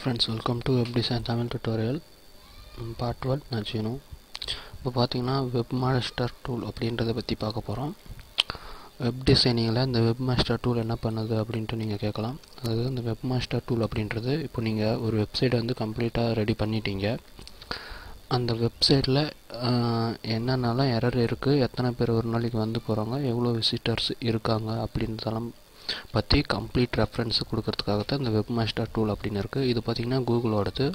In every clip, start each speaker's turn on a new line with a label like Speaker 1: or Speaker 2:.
Speaker 1: Friends welcome to web design Tamil tutorial part one நான் செய்யணும் இப்போ பார்த்தீங்கன்னா வெப் மாஸ்டர் டூல் அப்படின்றத பற்றி பார்க்க போகிறோம் வெப் டிசைனிங்கில் இந்த வெப் மாஸ்டர் டூல் என்ன பண்ணுது அப்படின்ட்டு நீங்கள் கேட்கலாம். அதாவது இந்த வெப் மாஸ்டர் டூல் அப்படின்றது இப்போ நீங்கள் ஒரு வெப்சைட் வந்து கம்ப்ளீட்டாக ரெடி பண்ணிட்டீங்க. அந்த வெப்சைட்டில் என்னென்னலாம் எரர் இருக்குது எத்தனை பேர் ஒரு நாளைக்கு வந்து போகிறாங்க எவ்வளோ விசிட்டர்ஸ் இருக்காங்க அப்படின்றதெல்லாம் பற்றி கம்ப்ளீட் ரெஃபரன்ஸ் கொடுக்கறதுக்காக தான் இந்த வெப் மாஸ்டர் டூல் அப்படின்னு இருக்குது இது பார்த்திங்கன்னா கூகுளோடது.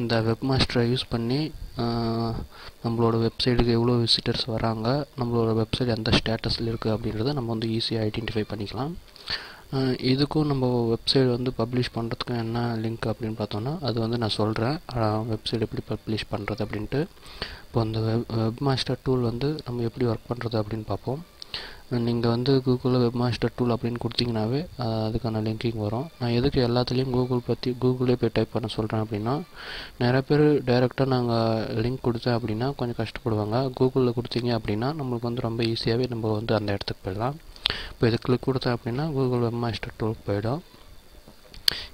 Speaker 1: இந்த வெப் மாஸ்டரை யூஸ் பண்ணி நம்மளோட வெப்சைட்டுக்கு எவ்வளோ விசிட்டர்ஸ் வராங்க நம்மளோட வெப்சைட் எந்த ஸ்டேட்டஸில் இருக்குது அப்படின்றத நம்ம வந்து ஈஸியாக ஐடென்டிஃபை பண்ணிக்கலாம். இதுக்கும் நம்ம வெப்சைட் வந்து பப்ளிஷ் பண்ணுறதுக்கும் என்ன லிங்க் அப்படின்னு பார்த்தோன்னா அது வந்து நான் சொல்கிறேன் வெப்சைட் எப்படி பப்ளிஷ் பண்ணுறது அப்படின்ட்டு. இப்போ அந்த வெப் வெப் மாஸ்டர் டூல் வந்து நம்ம எப்படி ஒர்க் பண்ணுறது அப்படின்னு பார்ப்போம். நீங்கள் வந்து கூகுளில் வெப் மாஸ்டர் டூல் அப்படின்னு கொடுத்தீங்கனாவே அதுக்கான லிங்கிங் வரும். நான் எதுக்கு எல்லாத்துலேயும் கூகுள் பற்றி கூகுளே போய் டைப் பண்ண சொல்கிறேன் அப்படின்னா நிறைய பேர் டைரெக்டாக நாங்கள் லிங்க் கொடுத்தேன் அப்படின்னா கொஞ்சம் கஷ்டப்படுவாங்க. கூகுளில் கொடுத்தீங்க அப்படின்னா நம்மளுக்கு வந்து ரொம்ப ஈஸியாகவே நம்ம வந்து அந்த இடத்துக்கு போயிடலாம். இப்போ இது கிளிக் கொடுத்தேன் அப்படின்னா கூகுள் வெப் மாஸ்டர் டூலுக்கு போயிடும்.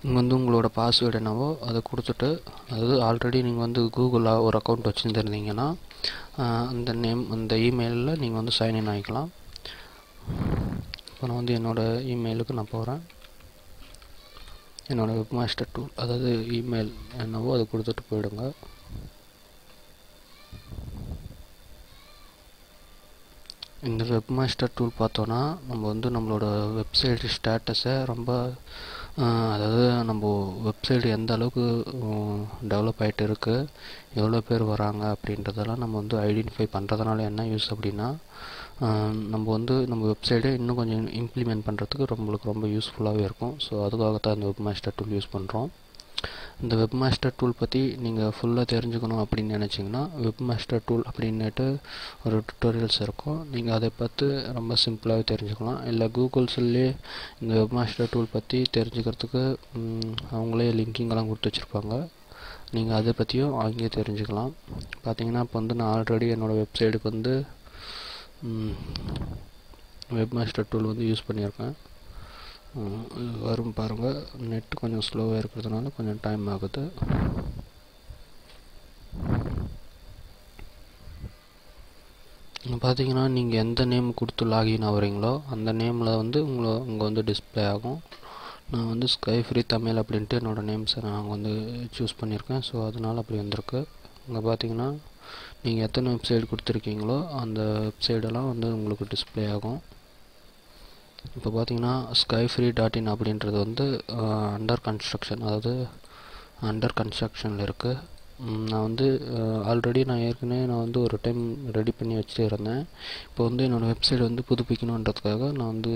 Speaker 1: இங்கே வந்து உங்களோட பாஸ்வேர்டு என்னவோ அதை கொடுத்துட்டு அதாவது ஆல்ரெடி நீங்கள் வந்து கூகுளில் ஒரு அக்கௌண்ட் வச்சுருந்துருந்தீங்கன்னா அந்த நேம் அந்த இமெயிலில் நீங்கள் வந்து சைன்இன் ஆகிக்கலாம் இப்போ நான் வந்து என்னோடய இமெயிலுக்கு நான் போகிறேன் என்னோடய வெப் மாஸ்டர் டூல் அதாவது இமெயில் என்னவோ அதை கொடுத்துட்டு போயிடுங்க. இந்த வெப் மாஸ்டர் டூல் பார்த்தோன்னா நம்ம வந்து நம்மளோட வெப்சைட் ஸ்டேட்டஸை ரொம்ப அதாவது நம்ம வெப்சைட் எந்த அளவுக்கு டெவலப் ஆகிட்டு இருக்குது எவ்வளோ பேர் வராங்க அப்படின்றதெல்லாம் நம்ம வந்து ஐடென்டிஃபை பண்ணுறதுனால என்ன யூஸ் அப்படின்னா நம்ம வந்து நம்ம வெப்சைட்டை இன்னும் கொஞ்சம் இம்ப்ளிமெண்ட் பண்ணுறதுக்கு நம்மளுக்கு ரொம்ப யூஸ்ஃபுல்லாகவே இருக்கும். ஸோ அதுக்காக தான் இந்த வெப் மாஸ்டர் டூல் யூஸ் பண்ணுறோம் இந்த வெப் மாஸ்டர் டூல் பற்றி நீங்கள் ஃபுல்லாக தெரிஞ்சுக்கணும் அப்படின்னு நினச்சிங்கன்னா வெப் மாஸ்டர் டூல் அப்படின்னுட்டு ஒரு டுட்டோரியல்ஸ் இருக்கும். நீங்கள் அதை பார்த்து ரொம்ப சிம்பிளாகவே தெரிஞ்சுக்கலாம். இல்லை கூகுள்ஸ்லேயே இந்த வெப் மாஸ்டர் டூல் பற்றி தெரிஞ்சுக்கிறதுக்கு அவங்களே லிங்கிங்கெல்லாம் கொடுத்து வச்சுருப்பாங்க. நீங்கள் அதை பற்றியும் அங்கேயே தெரிஞ்சுக்கலாம். பார்த்தீங்கன்னா இப்போ வந்து நான் ஆல்ரெடி என்னோடய வெப்சைட்டுக்கு வந்து வெப் மாஸ்டர் டூல் வந்து யூஸ் பண்ணியிருக்கேன். வரும் பாருங்கள் நெட் கொஞ்சம் ஸ்லோவாக இருக்கிறதுனால கொஞ்சம் டைம் ஆகுது. பார்த்தீங்கன்னா நீங்கள் எந்த நேம் கொடுத்து லாகின் ஆகுறீங்களோ அந்த நேமில் வந்து உங்களை உங்கள் வந்து டிஸ்பிளே ஆகும். நான் வந்து ஸ்கை ஃப்ரீ தமிழ் அப்படின்ட்டு என்னோடய நேம்ஸை நான் வந்து சூஸ் பண்ணியிருக்கேன். ஸோ அதனால் அப்படி வந்திருக்கு. இங்கே பார்த்தீங்கன்னா நீங்கள் எத்தனை வெப்சைட் கொடுத்துருக்கீங்களோ அந்த வெப்சைடெல்லாம் வந்து உங்களுக்கு டிஸ்பிளே ஆகும். இப்போ பார்த்தீங்கன்னா ஸ்கை ஃப்ரீ டாட் இன் அப்படின்றது வந்து அண்டர் கன்ஸ்ட்ரக்ஷன் அதாவது அண்டர் கன்ஸ்ட்ரக்ஷனில் இருக்குது நான் வந்து ஆல்ரெடி நான் ஏற்கனவே நான் வந்து ஒரு டைம் ரெடி பண்ணி வச்சுட்டு இருந்தேன். இப்போ வந்து என்னோடய வெப்சைட் வந்து புதுப்பிக்கணுன்றதுக்காக நான் வந்து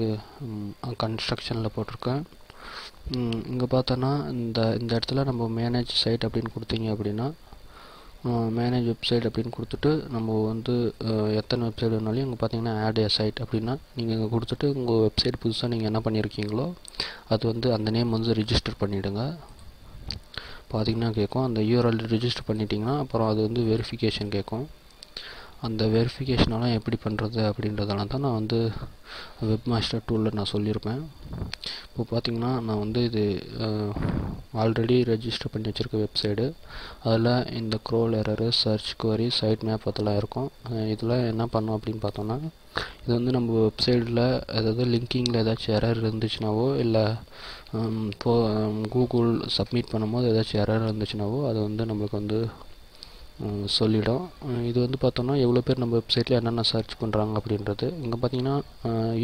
Speaker 1: கன்ஸ்ட்ரக்ஷனில் போட்டிருக்கேன். இங்கே பார்த்தோன்னா இந்த இந்த இடத்துல நம்ம மேனேஜ் சைட் அப்படின்னு கொடுத்தீங்க அப்படின்னா மேனேஜ் வெப்சைட் அப்படின்னு கொடுத்துட்டு நம்ம வந்து எத்தனை வெப்சைட் வேணாலும் இங்கே பார்த்தீங்கன்னா ஆட் ஏ சைட் அப்படின்னா நீங்கள் இங்கே கொடுத்துட்டு உங்கள் வெப்சைட் புதுசாக நீங்கள் என்ன பண்ணியிருக்கீங்களோ அது வந்து அந்த நேம் வந்து ரிஜிஸ்டர் பண்ணிவிடுங்க பார்த்தீங்கன்னா கேட்கும் அந்த யூஆர்எல் ரிஜிஸ்டர் பண்ணிட்டீங்கன்னா அப்புறம் அது வந்து வெரிஃபிகேஷன் கேட்கும் அந்த வெரிஃபிகேஷனெல்லாம் எப்படி பண்ணுறது அப்படின்றதெல்லாம் தான் நான் வந்து வெப் மாஸ்டர் டூலில் நான் சொல்லியிருப்பேன். இப்போ பார்த்திங்கன்னா நான் வந்து இது ஆல்ரெடி ரெஜிஸ்டர் பண்ணி வச்சுருக்க வெப்சைடு அதில் இந்த crawl error search query site map அதெல்லாம் இருக்கும். இதில் என்ன பண்ணோம் அப்படின்னு பார்த்தோன்னா இது வந்து நம்ம வெப்சைட்டில் அதாவது லிங்கிங்கில் ஏதாச்சும் எரர் இருந்துச்சுனாவோ இல்லை இப்போ கூகுள் சப்மிட் பண்ணும்போது ஏதாச்சும் எரர் இருந்துச்சுனாவோ அது வந்து நம்மளுக்கு வந்து சொல்லிடும். இது வந்து பார்த்தோம்னா எவ்வளோ பேர் நம்ம வெப்சைட்டில் என்னென்ன சர்ச் பண்ணுறாங்க அப்படின்றது. இங்கே பார்த்தீங்கன்னா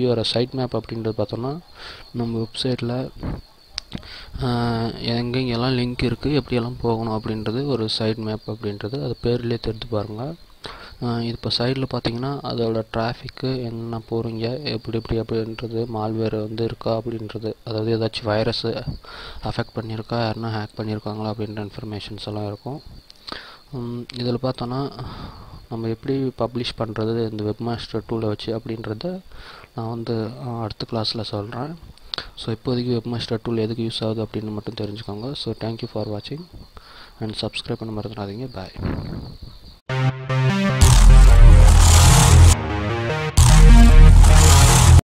Speaker 1: யூஆர் சைட் மேப் அப்படின்றது பார்த்தோம்னா நம்ம வெப்சைட்டில் எங்கெங்கெல்லாம் லிங்க் இருக்குது எப்படியெல்லாம் போகணும் அப்படின்றது ஒரு சைட் மேப் அப்படின்றது. அது பேர்லேயே தெரிஞ்சு பாருங்கள் இது இப்போ சைடில் பார்த்தீங்கன்னா அதோட டிராஃபிக்கு என்ன போகிறீங்க எப்படி எப்படி அப்படின்றது மால்வேர் வந்து இருக்கா அப்படின்றது. அதாவது ஏதாச்சும் வைரஸு அஃபெக்ட் பண்ணியிருக்கா யாருன்னா ஹேக் பண்ணியிருக்காங்களா அப்படின்ற இன்ஃபர்மேஷன்ஸ் எல்லாம் இருக்கும். இதில் பார்த்தோன்னா நம்ம எப்படி பப்ளிஷ் பண்ணுறது இந்த வெப் மாஸ்டர் டூலை வச்சு அப்படின்றத நான் வந்து அடுத்த கிளாஸில் சொல்கிறேன் ஸோ இப்போதைக்கு வெப் மாஸ்டர் டூல் எதுக்கு யூஸ் ஆகுது அப்படின்னு மட்டும் தெரிஞ்சுக்கோங்க. ஸோ தேங்க்யூ ஃபார் வாட்சிங் அண்ட் சப்ஸ்கிரைப் பண்ண மறந்துடாதீங்க. பாய்